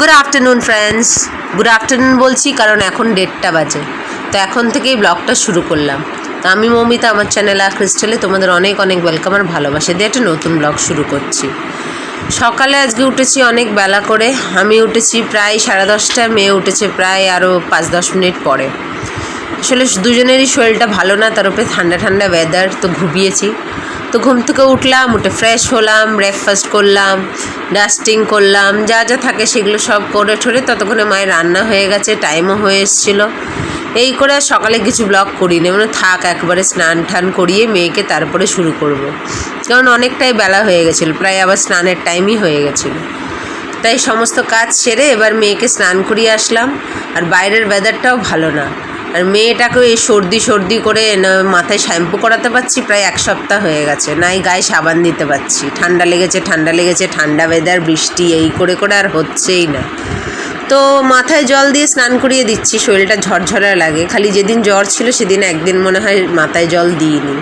Good afternoon friends good afternoon বলছি কারণ এখন দেড়টা বাজে। তো এখন থেকেই ব্লগটা শুরু করলাম। তো আমি মৌমিতা, আমার চ্যানেল আর ক্রিস্টালে তোমাদের অনেক অনেক ওয়েলকাম আর ভালোবাসা দিয়ে একটা নতুন ব্লগ শুরু করছি। সকালে আজকে উঠেছি অনেক বেলা করে। আমি উঠেছি প্রায় সাড়ে দশটা, মেয়ে উঠেছে প্রায় আরও পাঁচ, দশ মিনিট পরে। আসলে দুজনেরই শরীরটা ভালো না, তার উপরে ঠান্ডা ঠান্ডা ওয়েদার তো ঘুমিয়েছি। তো ঘুম থেকে উঠলাম, উঠে ফ্রেশ হলাম ব্রেকফাস্ট করলাম ডাস্টিং করলাম, যা যা থাকে সেগুলো সব করে ঠরে ততক্ষণে মায়ের রান্না হয়ে গেছে টাইমও হয়ে এসেছিল। এই করে সকালে কিছু ব্লগ করিনি মানে থাক একবারে স্নান টান করিয়ে মেয়েকে তারপরে শুরু করব। কারণ অনেকটাই বেলা হয়ে গেছিল, প্রায় আবার স্নানের টাইমই হয়ে গেছিল। তাই সমস্ত কাজ সেরে এবার মেয়েকে স্নান করিয়ে আসলাম, আর বাইরের ওয়েদারটাও ভালো না। আর মেয়েটাকেও এই সর্দি সর্দি করে মাথায় শ্যাম্পু করাতে পারছি, প্রায় এক সপ্তাহ হয়ে গেছে। নাই গায়ে সাবান দিতে পারছি। ঠান্ডা লেগেছে ঠান্ডা লেগেছে, ঠান্ডা ওয়েদার বৃষ্টি, এই করে করে আর হচ্ছেই না। তো মাথায় জল দিয়ে স্নান করিয়ে দিচ্ছি, শরীরটা ঝরঝরা লাগে। খালি যেদিন জ্বর ছিল, সেদিন একদিন মনে হয় মাথায় জল দিইনি।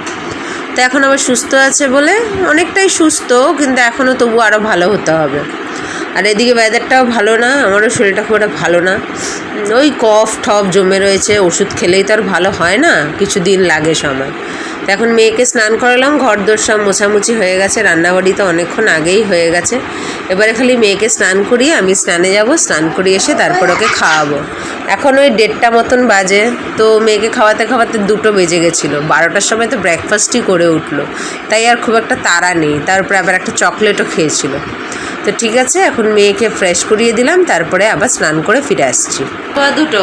তো এখন আবার সুস্থ আছে বলে অনেকটাই সুস্থ, কিন্তু এখনও তবু আরও ভালো হতে হবে। আর এদিকে ওয়েদারটাও ভালো না, আমারও শরীরটা খুব একটা ভালো না। ওই কফ টফ জমে রয়েছে, ওষুধ খেলেই তো আর ভালো হয় না কিছু দিন লাগে সময়। তো এখন মেয়েকে স্নান করালাম, ঘর দোর সব মোছামুছি হয়ে গেছে, রান্নাবাড়ি তো অনেকক্ষণ আগেই হয়ে গেছে। এবারে খালি মেয়েকে স্নান করিয়ে আমি স্নানে যাব, স্নান করিয়ে এসে তারপর ওকে খাওয়াবো। এখন ওই দেড়টা মতন বাজে, তো মেয়েকে খাওয়াতে খাওয়াতে দুটো বেজে গেছিল। বারোটার সময় তো ব্রেকফাস্টই করে উঠল। তাই আর খুব একটা তাড়া নেই, তারপরে আবার একটা চকলেটও খেয়েছিল। তো ঠিক আছে, এখন মেয়েকে ফ্রেশ করিয়ে দিলাম, তারপরে আবার স্নান করে ফিরে আসছি। দুটো।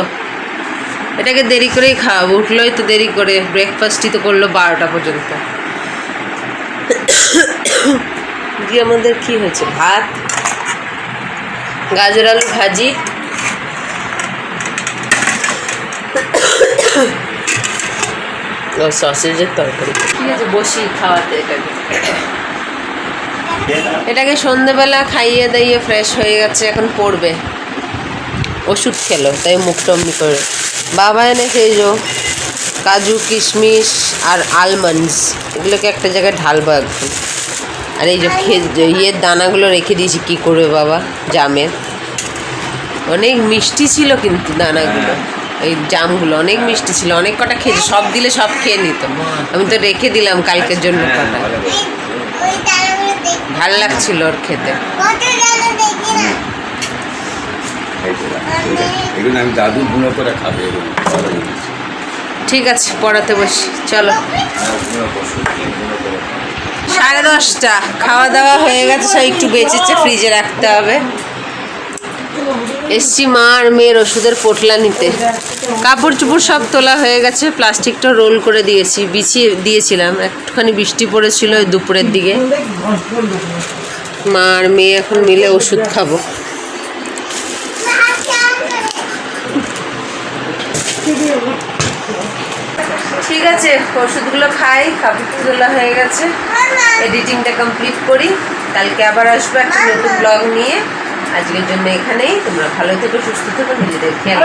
এটাকে দেরি করেই খাওয়াবো, উঠলোই তো দেরি করে। ব্রেকফাস্টই তো করল বারোটা পর্যন্ত। দিয়ে আমাদের কি হয়েছে? ভাত, গাজর, আলু ভাজি। সসেজের তরকারি। ঠিক আছে, বসি খাওয়াতে এটাকে। এটাকে সন্ধেবেলা খাইয়ে দাইয়ে ফ্রেশ হয়ে গেছে, এখন পড়বে। ওষুধ খেলো, তাই মুখ টমনি করে। বাবা এনে এই যে কাজু, কিশমিশ আর আলমন্ডস এগুলোকে একটা জায়গায় ঢালবো এখন। আর এই যে ইয়ের দানাগুলো রেখে দিয়েছি, কী করবে বাবা? জামের অনেক মিষ্টি ছিল কিন্তু দানাগুলো, এই জামগুলো। অনেক মিষ্টি ছিল, অনেক কটা খেয়েছে, সব দিলে সব খেয়ে নিত আমি তো রেখে দিলাম কালকের জন্য কটা। ভালো লাগছিল ওর খেতে আমি দাদু গুঁড়ো করে খাবে। ঠিক আছে পড়াতে বসি চলো। সাড়ে দশটা খাওয়া দাওয়া হয়ে গেছে সব একটু বেঁচেছে ফ্রিজে রাখতে হবে এসছি মা আর মেয়ের ওষুধের পোটলা নিতে। কাপড় চুপড় সব তোলা হয়ে গেছে, প্লাস্টিকটা রোল করে দিয়েছি, বিছিয়ে দিয়েছিলাম। একটুখানি বৃষ্টি পড়েছিল দুপুরের দিকে। মা আর মেয়ে এখন মিলে ওষুধ খাব। ঠিক আছে, ওষুধগুলো খাই কাপড় তোলা হয়ে গেছে। এডিটিংটা কমপ্লিট করি। কালকে আবার আসব একটা নতুন ব্লগ নিয়ে। আজকের জন্য এখানেই তোমরা ভালো থেকো সুস্থ থেকো নিজেদের খেয়াল.